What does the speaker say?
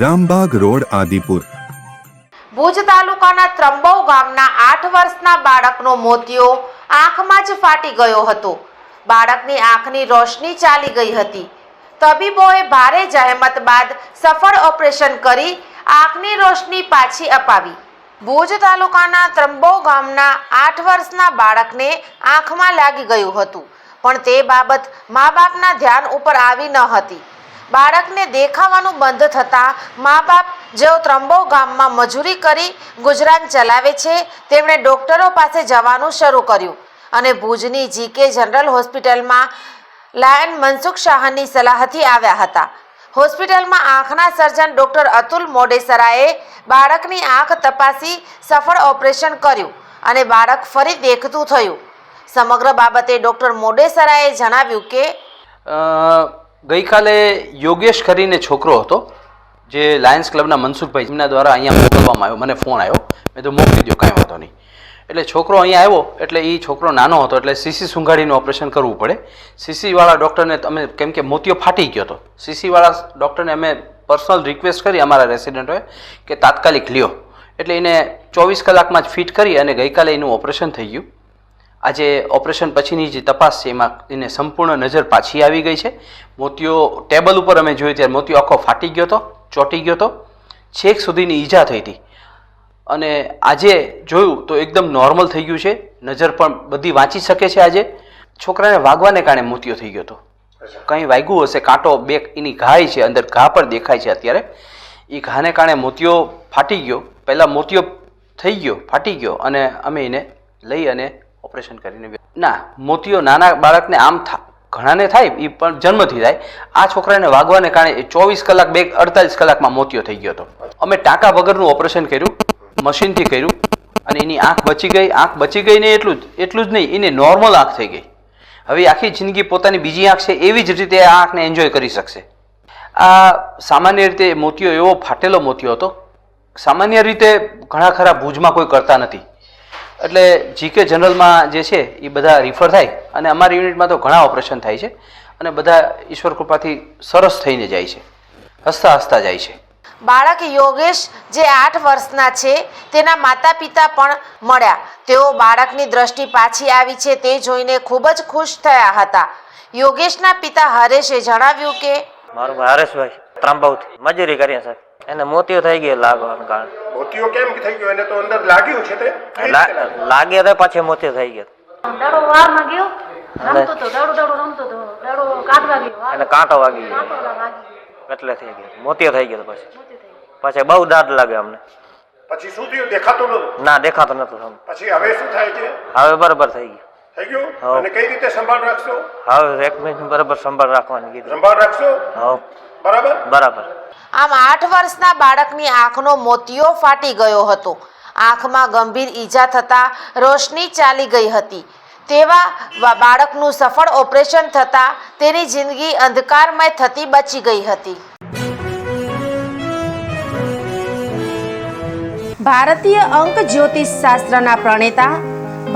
Rambagh road, Adipur. Bhuj તાલુકાના ત્રંબવ ગામના આઠ વર્ષના બાળકનો મોતિયો આંખમાં જ ફાટી ગયો હતો. બાળકની આંખની રોશની ચાલી ગઈ હતી. તબીબોએ ભારે જહેમત બાદ સફળ ઓપરેશન કરી આંખની રોશની પાછી અપાવી. ભુજ તાલુકાના ત્રંબવ ગામના આઠ વર્ષના બાળકને આંખમાં લાગી ગયું હતું. પણ તે બાબત મા બાપના ધ્યાન ઉપર આવી ન હતી. બાળકને દેખાવાનું બંધ થતાં મા બાપ જેઓ ત્રંબો ગામમાં મજૂરી કરી ગુજરાન ચલાવે છે, તેમણે ડોક્ટરો પાસે જવાનું શરૂ કર્યું અને ભુજની જીકે જનરલ હોસ્પિટલમાં લાયન મનસુખ શાહની સલાહથી આવ્યા હતા. હોસ્પિટલમાં આંખના સર્જન ડૉક્ટર અતુલ મોડેસરાએ બાળકની આંખ તપાસી સફળ ઓપરેશન કર્યું અને બાળક ફરી દેખતું થયું. સમગ્ર બાબતે ડૉક્ટર મોડેસરાએ જણાવ્યું કે ગઈકાલે યોગેશ કરીને છોકરો હતો, જે લાયન્સ ક્લબના મનસુખભાઈ એમના દ્વારા અહીંયા મોકલવામાં આવ્યો. મને ફોન આવ્યો. મેં તો મોકલી દો કાંઈ વાંધો નહીં. એટલે છોકરો અહીંયા આવ્યો, એટલે એ છોકરો નાનો હતો, એટલે સીસી સુંઘાડીનું ઓપરેશન કરવું પડે. સીસીવાળા ડૉક્ટરને અમે કેમ કે મોતિયો ફાટી ગયો હતો. સીસીવાળા ડૉક્ટરને અમે પર્સનલ રિક્વેસ્ટ કરી અમારા રેસિડેન્ટોએ કે તાત્કાલિક લ્યો. એટલે એને ચોવીસ કલાકમાં જ ફિટ કરી અને ગઈકાલે એનું ઓપરેશન થઈ ગયું. આજે ઓપરેશન પછીની જે તપાસ છે એમાં એને સંપૂર્ણ નજર પાછી આવી ગઈ છે. મોતિયો ટેબલ ઉપર અમે જોયું ત્યારે મોતિયો આખો ફાટી ગયો હતો ચોંટી ગયો હતો. છેક સુધીની ઈજા થઈ હતી. અને આજે જોયું તો એકદમ નોર્મલ થઈ ગયું છે. નજર પણ બધી વાંચી શકે છે આજે. છોકરાને વાગવાને કારણે મોતિયો થઈ ગયો હતો. કંઈ વાગ્યું હશે કાંટો બે એની ઘાય છે અંદર ઘા પર દેખાય છે અત્યારે. એ ઘાને કારણે મોતિયો ફાટી ગયો. પહેલાં મોતિયો થઈ ગયો ફાટી ગયો અને અમે એને લઈ અને ઓપરેશન કરીને ના, મોતીઓ નાના બાળકને આમ ઘણાને થાય એ પણ જન્મથી થાય. આ છોકરાને વાગવાને કારણે ચોવીસ કલાક બે અડતાલીસ કલાકમાં મોતિયો થઈ ગયો હતો. અમે ટાંકા વગરનું ઓપરેશન કર્યું, મશીનથી કર્યું, અને એની આંખ બચી ગઈ. આંખ બચી ગઈ ને એટલું જ એટલું જ નહીં, એને નોર્મલ આંખ થઈ ગઈ. હવે આખી જિંદગી પોતાની બીજી આંખ છે, એવી જ રીતે આ આંખને એન્જોય કરી શકશે. આ સામાન્ય રીતે મોતિયો એવો ફાટેલો મોતિયો હતો. સામાન્ય રીતે ઘણા ખરા ભુજમાં કોઈ કરતા નથી. એટલે જીકે જનરલમાં જે છે એ બધા રિફર થાય અને અમારી યુનિટમાં તો ઘણા ઓપરેશન થાય છે અને બધા ઈશ્વર કૃપાથી સરસ થઈને જાય છે. હસતા હસતા જાય છે. બાળક યોગેશ જે આઠ વર્ષના છે તેના માતા પિતા પણ મળ્યા. તેઓ બાળકની દ્રષ્ટિ પાછી આવી છે તે જોઈને ખૂબ જ ખુશ થયા હતા. યોગેશના પિતા હરેશે જણાવ્યું કે મારું ભાઈ હરેશભાઈ ત્રાંબાઉથી મજૂરી કરીએ સાહેબ. એને મોતિયો થઈ ગયો લાગવાનું કારણ મોતિયો કેમ થઈ ગયો? એને તો અંદર લાગ્યું છે તે. લાગે તો પાછે મોતિયો થઈ ગયો. દાડો વારમાં ગયો? રમતો તો દાડો દાડો રમતો તો. દાડો કાઢવા ગયો એને કાંટો વાગી ગયો. એટલે થઈ ગયો. મોતિયો થઈ ગયો તો પછી. પછી બહુ દાઢ લાગે અમને. પછી શું થયું? દેખાતું નતું ના દેખાતો નતું પછી હવે શું થાય છે? હવે બરાબર થઈ ગયું. થઈ ગયું? અને કઈ રીતે સંભાળ રાખશો? હવે એક મિનિટ બરાબર સંભાળ રાખવાની કીધું. સંભાળ રાખશો? હવે. બરાબર? બરાબર. આમ આઠ વર્ષના બાળકની આંખનો મોતિયો ફાટી ગયો હતો. આંખમાં ગંભીર ઈજા થતાં રોશની ચાલી ગઈ હતી. તેવા બાળકનું સફળ ઓપરેશન થતાં તેની જિંદગી અંધકારમય થતી બચી ગઈ હતી. ભારતીય અંક જ્યોતિષ શાસ્ત્રના પ્રણેતા